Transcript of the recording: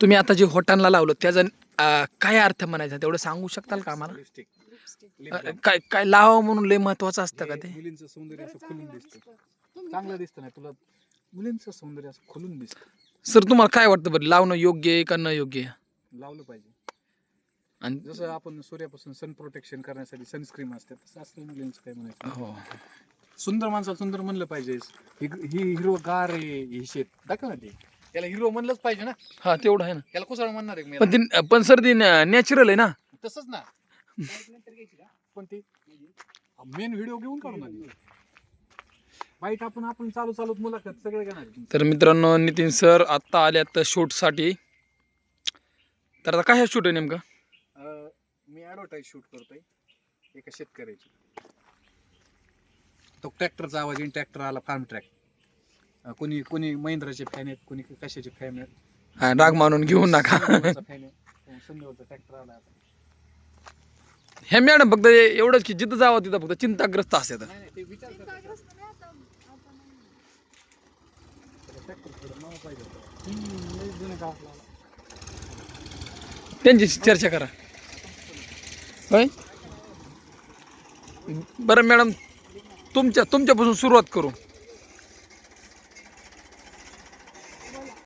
तुम्ही आता जे होटांना लावलं त्याचा काय अर्थ म्हणायचा? तेवढं सांगू शकताल का आम्हाला? अं, काय काय लावावं म्हणून लय महत्वाचं असतं का ते? मुलींचं सौंदर्य असं खुलून दिसतं. चांगलं दिसतं नाही तुला मुलींचं सौंदर्य असं खुलून दिसतं. सर तुम्हाला काय वाटतं बरं? लावणं योग्य आहे का न योग्य? आहे लावलं पाहिजे. आणि जसं आपण सूर्यापासून सन प्रोटेक्शन करण्यासाठी सनस्क्रीम असते तसं असलं मुलींचं काय म्हणायचं हो. सुंदर माणसाला सुंदर म्हणलं पाहिजे. ही ही हिरो गार आहे ही शेत. दाखव ना ते. त्याला हिरो म्हणलंच पाहिजे ना. हा तेवढं आहे ना. त्याला कुसळ म्हणणार आहे पण ते पण सर ते नॅचरल आहे ना. तसंच ना. पण ते मेन व्हिडिओ घेऊन काढू ना बाईट आपण आपण चालू चालूत मुलाखत सगळे घेणार. तर मित्रांनो नितीन सर आत्ता आल्यात शूटसाठी तर आता काय शूट आहे नेमकं? मी ऍडव्हर्टाईज शूट करतोय एका शेतकऱ्याची. तो ट्रॅक्टरचा आवाज येईन ट्रॅक्टर आला फार्म ट्रॅक कोणी कोणी महिंद्राचे फॅन आहेत कोणी कशाचे फॅन आहेत? हा, राग मानून घेऊ नका. फॅन आहे. संध्यावरचा ट्रॅक्टर आला आता. हे मॅडम फक्त एवढंच की जिथं जावं तिथं फक्त चिंताग्रस्त असतात नाही नाही ते विचार करतात. ट्रॅक्टर थोडं नाव पाहिजे होतं. हम्म, लय जुनं गावात लावलं. त्यांची चर्चा करा. होय? बरं मॅडम तुमच्या तुमच्यापासून सुरुवात करू.